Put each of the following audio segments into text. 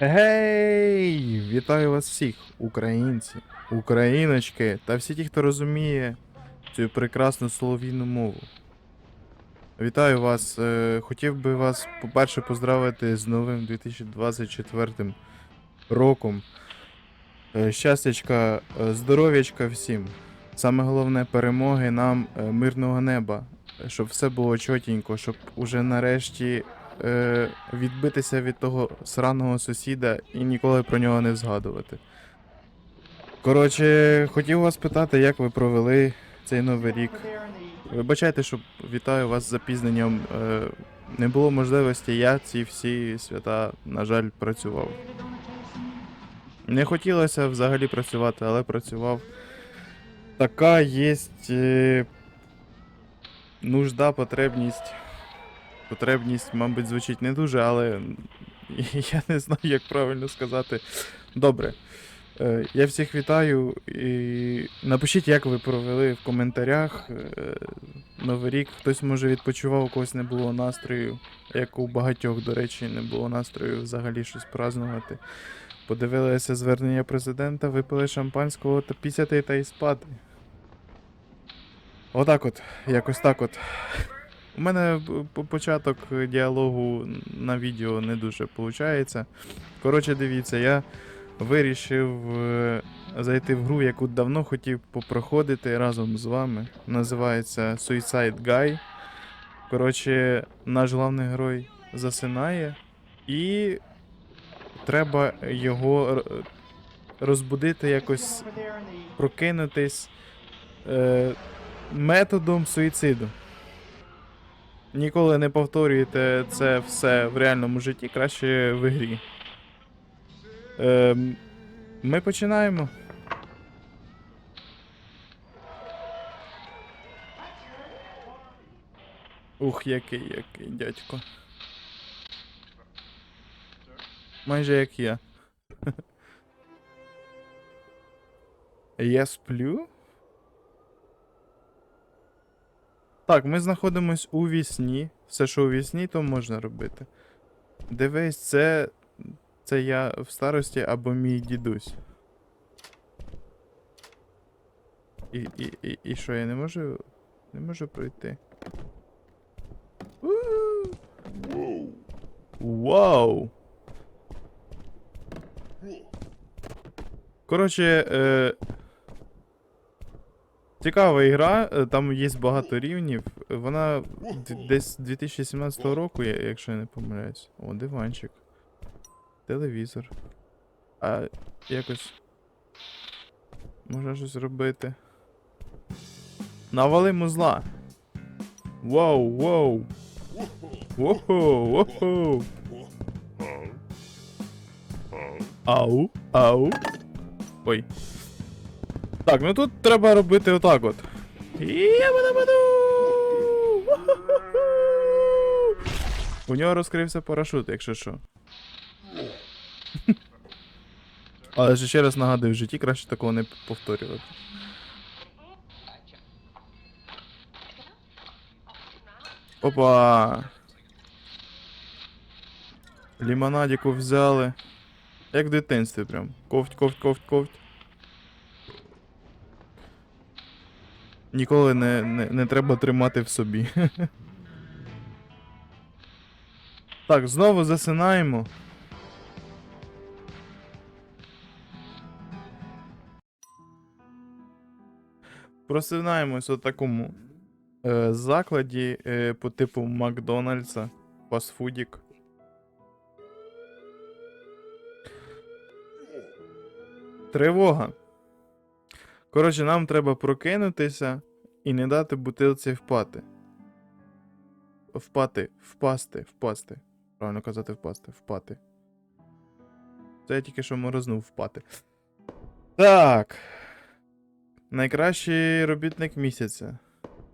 Гей! Вітаю вас всіх, українці, україночки та всі ті, хто розуміє цю прекрасну солов'їну мову. Вітаю вас. е, Хотів би вас, по-перше, поздравити з новим 2024 роком. Е, Щастячка, е, здоров'ячка всім. Саме головне перемоги нам, мирного неба, щоб все було чотенько, щоб уже нарешті е, відбитися від того сраного сусіда і ніколи про нього не згадувати. Коротше, хотів вас питати, як ви провели цей новий рік. Вибачайте, що вітаю вас з запізненням. Е, не було можливості, я ці всі свята, на жаль, працював. Не хотілося взагалі працювати, але працював. Така є е, нужда, потребність. Потребність, мабуть, звучить не дуже, але я не знаю, як правильно сказати. Добре. Е, Я всіх вітаю і напишіть, як ви провели в коментарях е, Новий рік. Хтось може відпочивав, у когось не було настрою, як у багатьох, до речі, не було настрою взагалі щось празднувати. Подивилися звернення президента, випили шампанського та пісяти та й спати. Отак от, якось так от. У мене початок діалогу на відео не дуже виходить. Коротше, дивіться, я вирішив е, зайти в гру, яку давно хотів попроходити разом з вами. Називається Suicide Guy. Коротше, наш головний герой засинає, і треба його розбудити якось, прокинутись е, методом суїциду. Ніколи не повторюйте це все в реальному житті, краще в ігрі. Ем, ми починаємо. Ух, який, який дядько. Майже як я. Я сплю? Так, ми знаходимось у вісні. Все, що у вісні, то можна робити. Дивись, це. Це я в старості або мій дідусь. І, і, і, і що, я не можу. Не можу пройти. Вау! Коротше, е... Цікава ігра, е, там є багато рівнів. Вона десь 2017 року, якщо я не помиляюсь. О, диванчик. Телевізор. А якось. Можна щось робити. Навали музла. Воу, воу. Воу, воу. Ау, ау. Ой. Так, ну тут треба робити отак от. У нього розкрився парашут, якщо що. Але ж ще раз нагадую, в житті краще такого не повторювати. Опа! Лімонадіку взяли. Як в дитинстві прям. Ковть, ковть, ковть, ковть. Ніколи не, не, не треба тримати в собі. так, знову засинаємо. Просинаємось у такому е, закладі е, по типу Макдональдса, фастфудік. Тривога. Коротше, нам треба прокинутися і не дати бутилці впати. Впати, впасти, впасти. Правильно казати впасти, впати. Це я тільки що морознув впати. Так. Найкращий робітник місяця.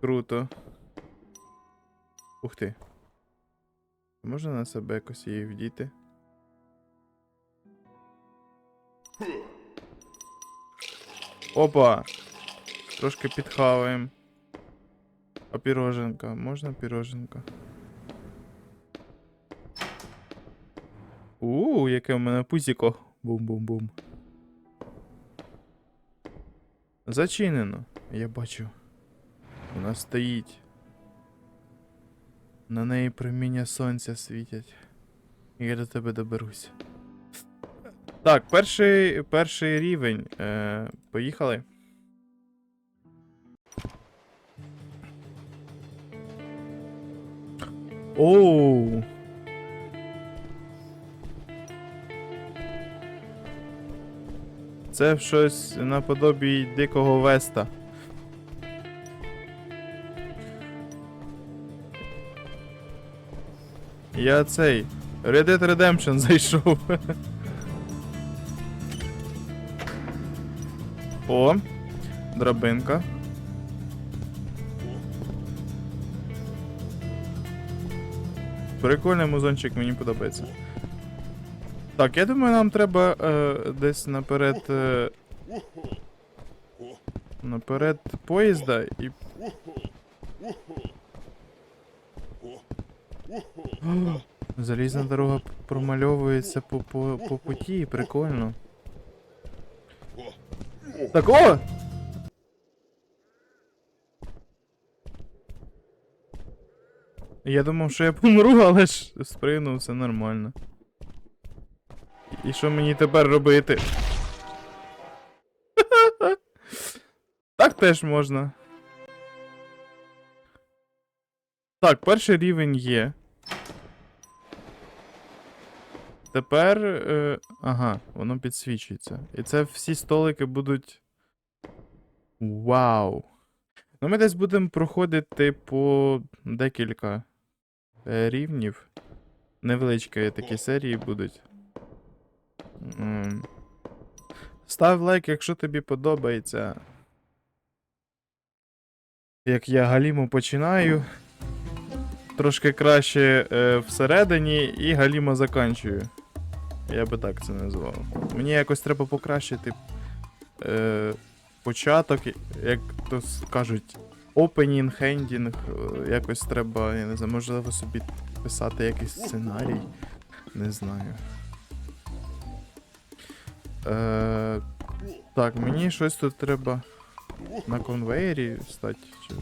Круто. Ух ти. Можна на себе якось її вдіти? Опа! Трошки підхаваємо. А піроженка? Можна піроженка? У, яке в мене пузіко. Бум-бум-бум. Зачинено. Я бачу. Вона стоїть. На неї проміння сонця світять. Я до тебе доберусь. Так, перший, перший рівень. Е, поїхали. Оу. Це щось наподобі дикого веста. Я цей. Red Dead Redemption зайшов. О, драбинка. Прикольний музончик, мені подобається. Так, я думаю, нам треба е, десь наперед. Е, наперед поїзда і. О, Залізна дорога промальовується по, по, по путі, прикольно. Так, о! Я думав, що я помру, але ж спригнув, все нормально. І що мені тепер робити? так теж можна. Так, перший рівень є. Тепер. Е, ага, воно підсвічується. І це всі столики будуть. Вау! Ну, ми десь будемо проходити по декілька е, рівнів. Невеличкі такі серії будуть. Став лайк, якщо тобі подобається. Як я галіму починаю. Трошки краще е, всередині і галімо заканчую. Я би так це назвав. Мені якось треба покращити е, початок, як то кажуть, опенінг, хендінг. е, Якось треба, я не знаю, можливо собі писати якийсь сценарій. Не знаю. Е, так, мені щось тут треба на конвейері стати. Чи...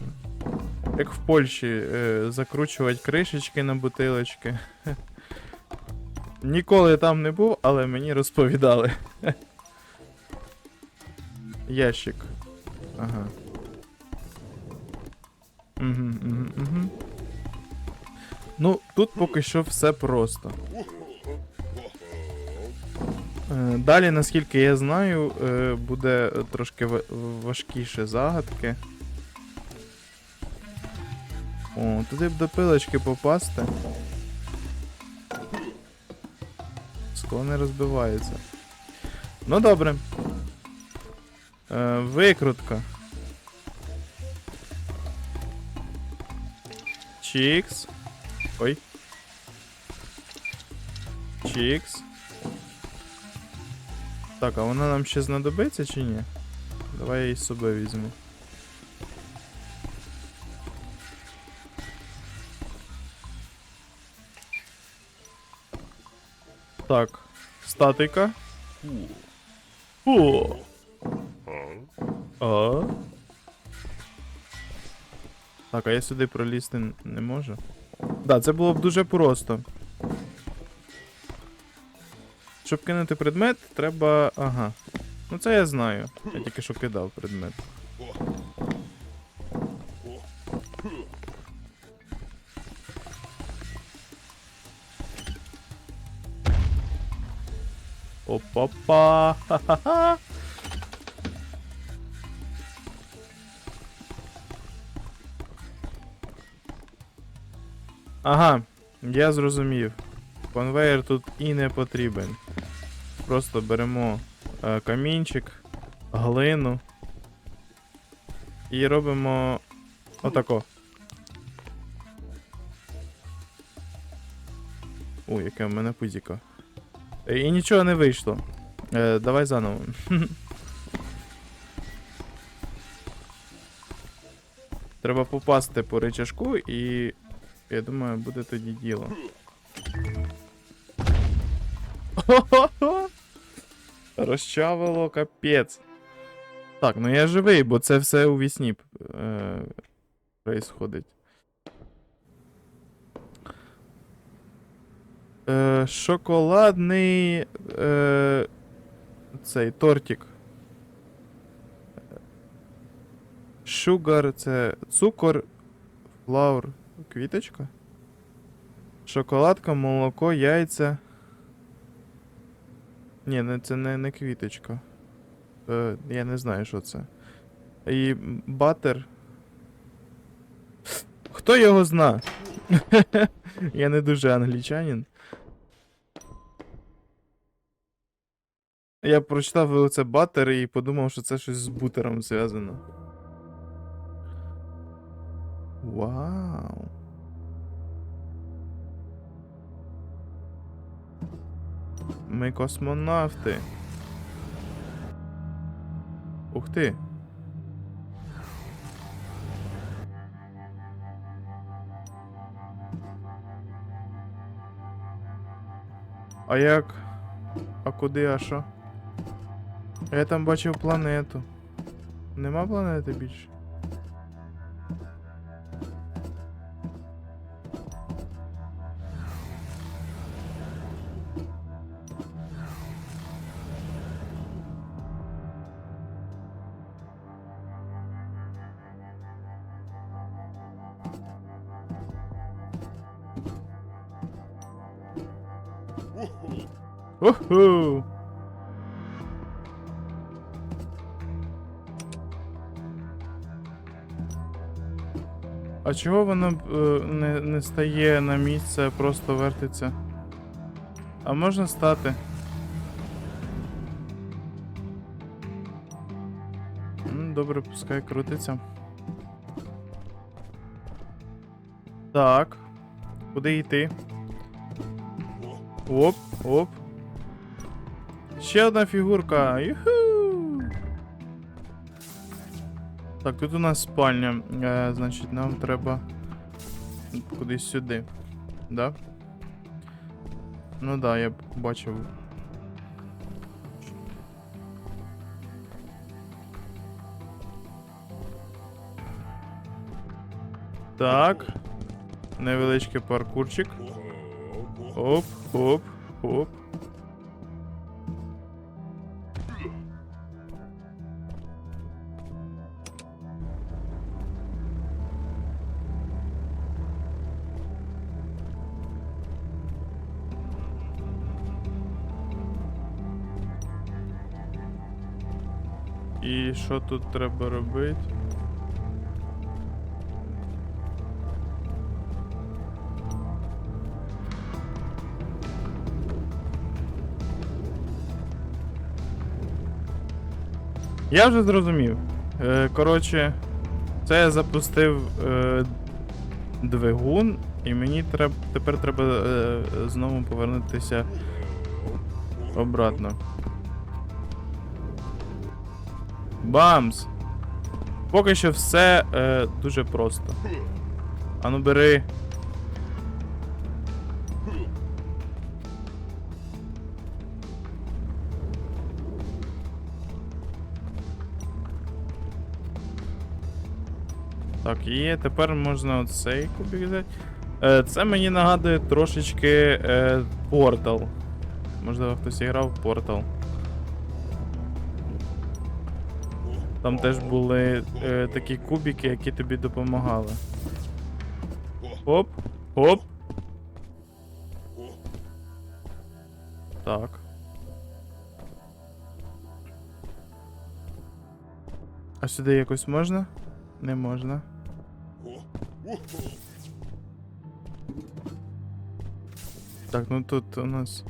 Як в Польщі, е, закручувати кришечки на бутилочки. Ніколи там не був, але мені розповідали. Ящик. Ага. Угу, угу, угу. Ну, тут поки що все просто. Е, Далі, наскільки я знаю, е, буде трошки важкіше загадки. О, туди б до пилочки попасти. Скло не розбивається. Ну добре. Е, викрутка. Чікс. Ой. Чікс. Так, а вона нам ще знадобиться чи ні? Давай я її з собою візьму. Так, статика. О. Так, а я сюди пролізти не можу. Да, це було б дуже просто. Щоб кинути предмет, треба. Ага. Ну це я знаю. Я тільки що кидав предмет. Опа-па! Ха-ха-ха! Ага, я зрозумів. Конвейер тут і не потрібен. Просто беремо е, камінчик, глину і робимо отако. Ой, яке в мене пузіко. Е, І нічого не вийшло. Е, давай заново. Треба попасти по рычажку і. Я думаю, буде тоді діло. Розчавило капець. Так, ну я живий, бо це все у вісні е, происходить. Е, шоколадний е, цей тортик. Шугар це цукор, флаур, квіточка. Шоколадка, молоко, яйця. Ні, не, це не, не квіточка. Е, я не знаю, що це. І батер. Хто його зна? я не дуже англічанин. Я прочитав оце батер і подумав, що це щось з бутером зв'язано. Вау. Ми космонавти. Ух ти. А як? А куди, а що? Я там бачив планету. Нема планети більше? Уху! А чого воно е, не, не стає на місце, а просто вертиться? А можна стати? Добре, пускай крутиться. Так. Куди йти? Оп, оп. Ще одна фігурка. Юху! Так, тут у нас спальня. Е, значить, нам треба кудись сюди. Да? Ну да, я бачив. Так. Невеличкий паркурчик. Оп, оп, оп. І що тут треба робити? Я вже зрозумів. Е, коротше, це я запустив е, двигун, і мені треб, тепер треба е, знову повернутися обратно. Бамс! Поки що все е, дуже просто. Ану бери. Так, є, тепер можна оцей кубик взяти. Е, це мені нагадує трошечки е, Portal. Можливо, хтось грав в Portal. Там теж були е, такі кубики, які тобі допомагали. Оп, оп. Так. А сюди якось можна? Не можна. Так, ну тут у нас.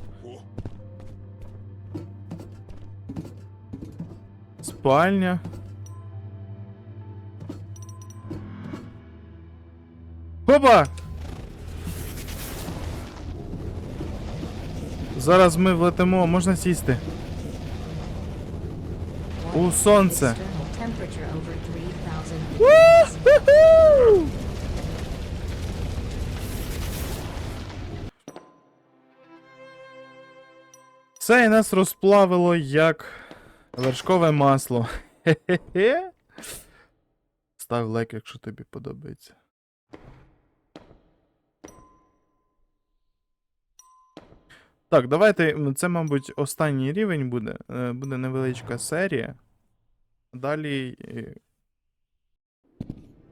Спальня. Опа! Зараз ми влетимо, можна сісти. У сонце. External temperature over 3000 degrees. Уху! Все і нас розплавило як вершкове масло. Хе-хе-хе. Став лайк, якщо тобі подобається. Так, давайте. Це, мабуть, останній рівень буде. Е, Буде невеличка серія. Далі. е,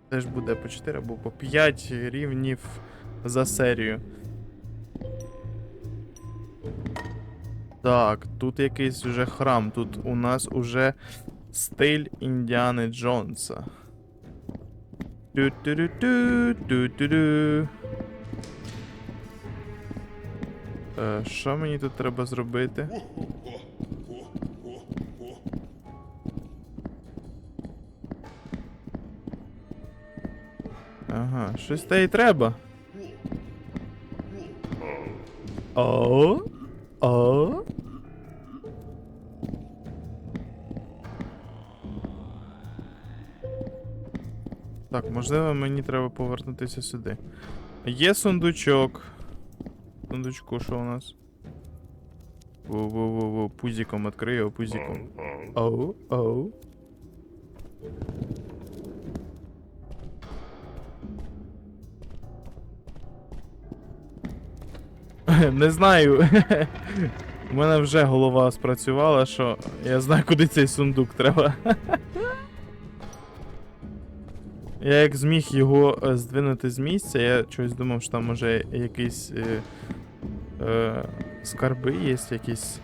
Теж буде по 4 або по 5 рівнів за серію. Так, тут якийсь уже храм. Тут у нас уже стиль Індіани Джонса. Ту-ту-ру-ту, ту-ту-ру. Е, Що мені тут треба зробити? Ага, щось те й треба. О. О. Так, можливо, мені треба повернутися сюди. Є сундучок. Сундучку, що у нас? Воу-воу-воу, пузиком відкрию його, пузиком. Оу, оу. Не знаю. У мене вже голова спрацювала, що я знаю, куди цей сундук треба. Я як зміг його е, здвинути з місця, я чогось думав, що там може якийсь е, скарби є, якийсь,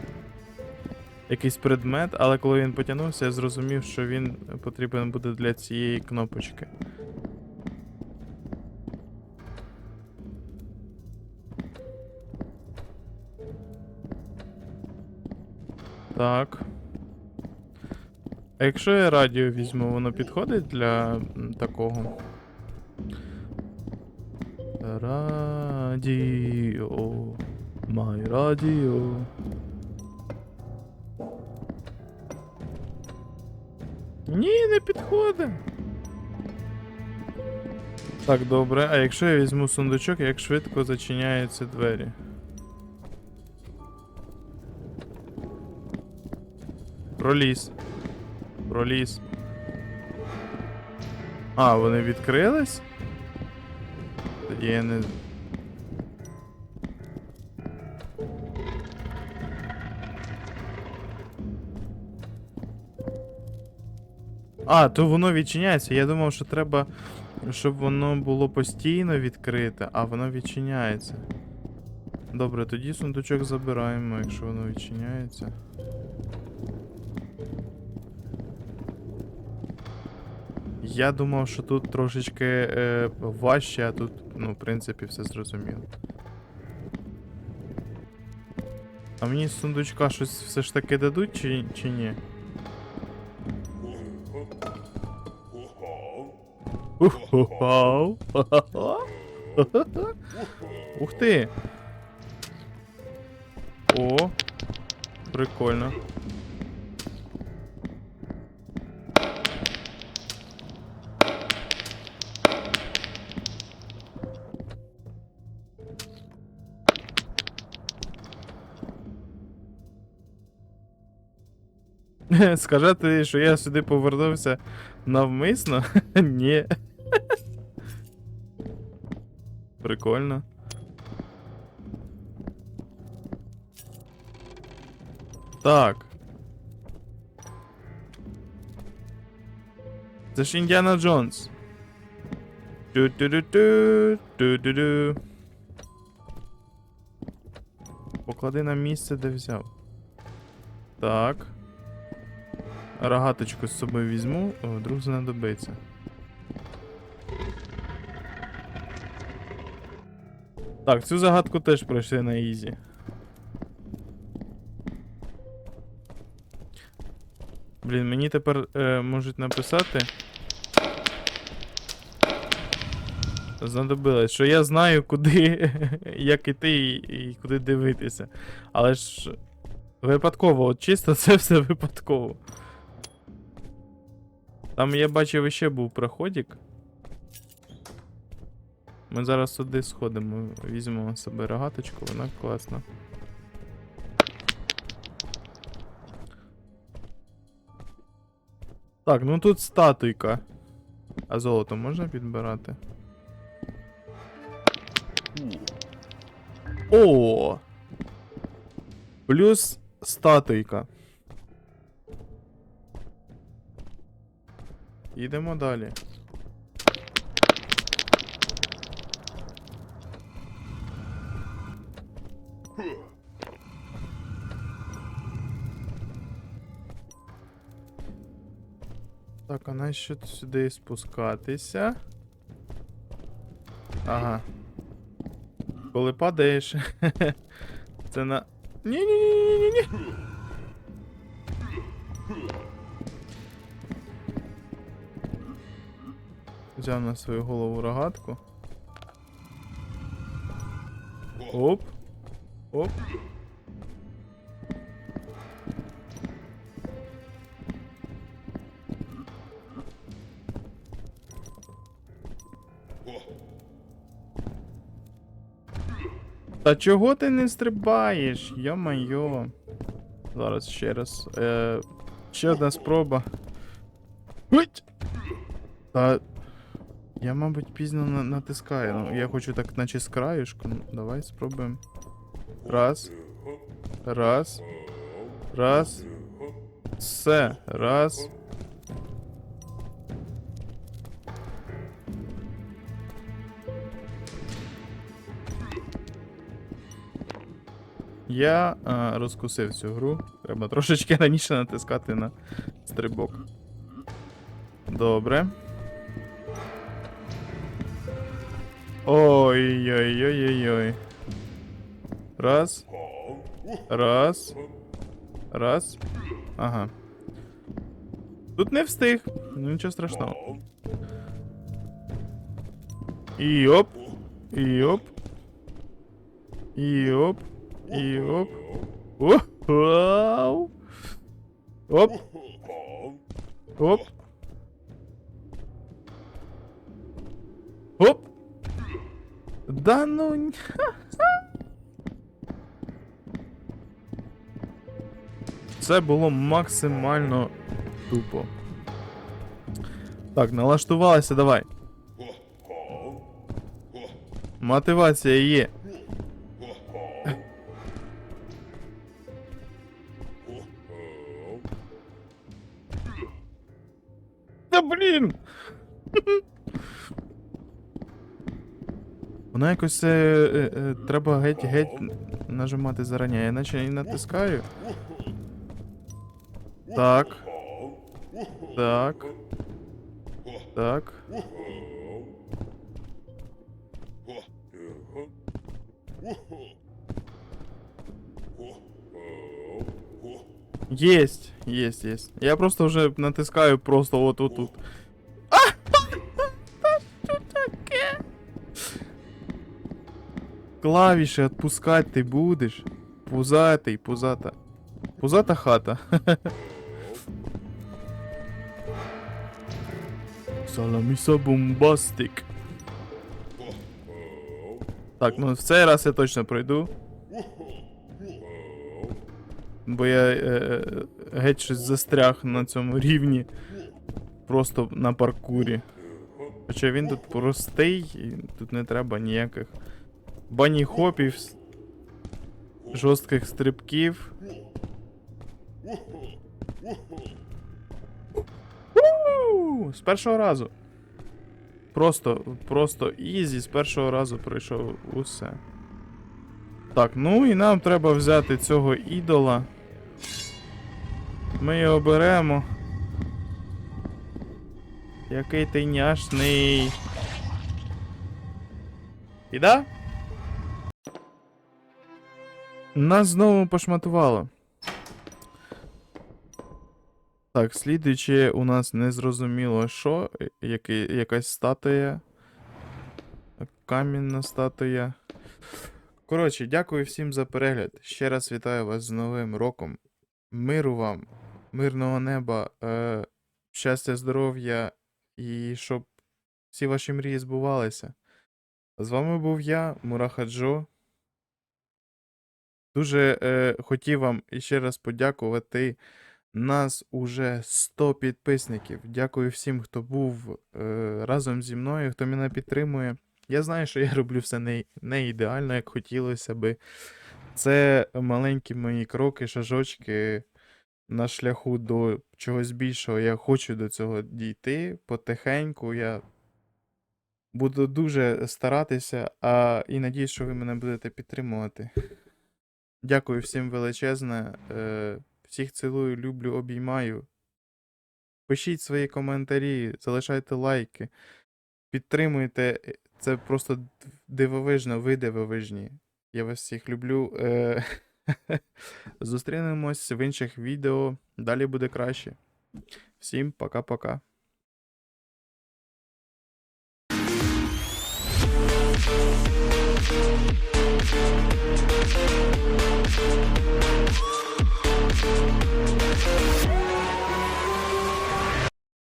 якийсь предмет, але коли він потягнувся, я зрозумів, що він потрібен буде для цієї кнопочки. Так. А якщо я радіо візьму, воно підходить для такого? Радіо. Май радіо. Ні, не підходить. Так, добре. А якщо я візьму сундучок, як швидко зачиняються двері? Проліз. Проліз. А, вони відкрились? Тоді я не. А, то воно відчиняється. Я думав, що треба, щоб воно було постійно відкрите, а воно відчиняється. Добре, тоді сундучок забираємо, якщо воно відчиняється. Я думав, що тут трошечки е, важче, а тут, ну, в принципі, все зрозуміло. А мені з сундучка щось все ж таки дадуть, чи, чи ні? Ух ти! О, прикольно. Скажете, що я сюди повернувся навмисно? Ні. Прикольно. Так. Це ж Індіана Джонс. Ту-ту-ту-ту, ту-ту-ту. Поклади на місце, де взяв. Так. Рогаточку з собою візьму, о, вдруг знадобиться. Так, цю загадку теж пройшли на ізі. Блін, мені тепер е, можуть написати. Знадобилось, що я знаю, куди, як іти і, і куди дивитися. Але ж випадково, от чисто це все випадково. Там я бачив іще був проходик. Ми зараз сюди сходимо, візьмемо себе рогаточку, вона класна. Так, ну тут статуйка. А золото можна підбирати? О! Плюс статуйка. Йдемо далі. Так, а нащо сюди спускатися? Ага. Коли падаєш. Це на. Ні-ні-ні-ні-ні-ні! Взяв на свою голову рогатку. Оп. Оп. Та чого ти не стрибаєш? Йо-майо. Зараз ще раз. Е, ще одна спроба. Гуть! Та. Я, мабуть, пізно на- натискаю. Ну, я хочу так, наче з краюшку. Давай спробуємо. Раз. Раз. Раз. Все. Раз. Я а, розкусив цю гру. Треба трошечки раніше натискати на стрибок. Добре. Ой-ой-ой-ой-ой. Раз. Раз. Раз. Ага. Тут не встиг. Ну нічого страшного. І оп. І оп. І оп. І оп. О, вау. Оп. Оп. Оп. Да ну. Це було максимально тупо. Так, налаштувалися, давай. Мотивація є. Та блін! Воно якось е, е, е, треба геть-геть нажимати зарані, я наче і натискаю. Так. Так. Так. Есть, есть, есть. Я просто уже натискаю просто вот вот тут. А! Що таке? Клавіші відпускати ти будеш. Пузатий, пузата. Пузата хата. Саламіса бомбастик. Так, ну в цей раз я точно пройду. Бо я е, е, геть щось застряг на цьому рівні. Просто на паркурі. Хоча він тут простий, і тут не треба ніяких бані-хопів, жорстких стрибків. З першого разу. Просто, просто ізі, з першого разу пройшов усе. Так, ну і нам треба взяти цього ідола. Ми його беремо. Який ти няшний. Іда? Нас знову пошматувало. Так, слідуючи у нас незрозуміло що, який, якась статуя. Камінна статуя. Коротше, дякую всім за перегляд. Ще раз вітаю вас з Новим роком. Миру вам, мирного неба, е, щастя, здоров'я і щоб всі ваші мрії збувалися. З вами був я, Мураха Джо. Дуже е, хотів вам іще раз подякувати Нас уже 100 підписників. Дякую всім, хто був е, разом зі мною, хто мене підтримує. Я знаю, що я роблю все не, не ідеально, як хотілося би. Це маленькі мої кроки, шажочки на шляху до чогось більшого. Я хочу до цього дійти потихеньку. Я буду дуже старатися, а і надіюсь, що ви мене будете підтримувати. Дякую всім величезне. Е, всіх цілую, люблю, обіймаю. Пишіть свої коментарі, залишайте лайки, підтримуйте. Е, Це просто дивовижно, ви дивовижні. Я вас всіх люблю. Е, Зустрінемось в інших відео. Далі буде краще. Всім пока-пока.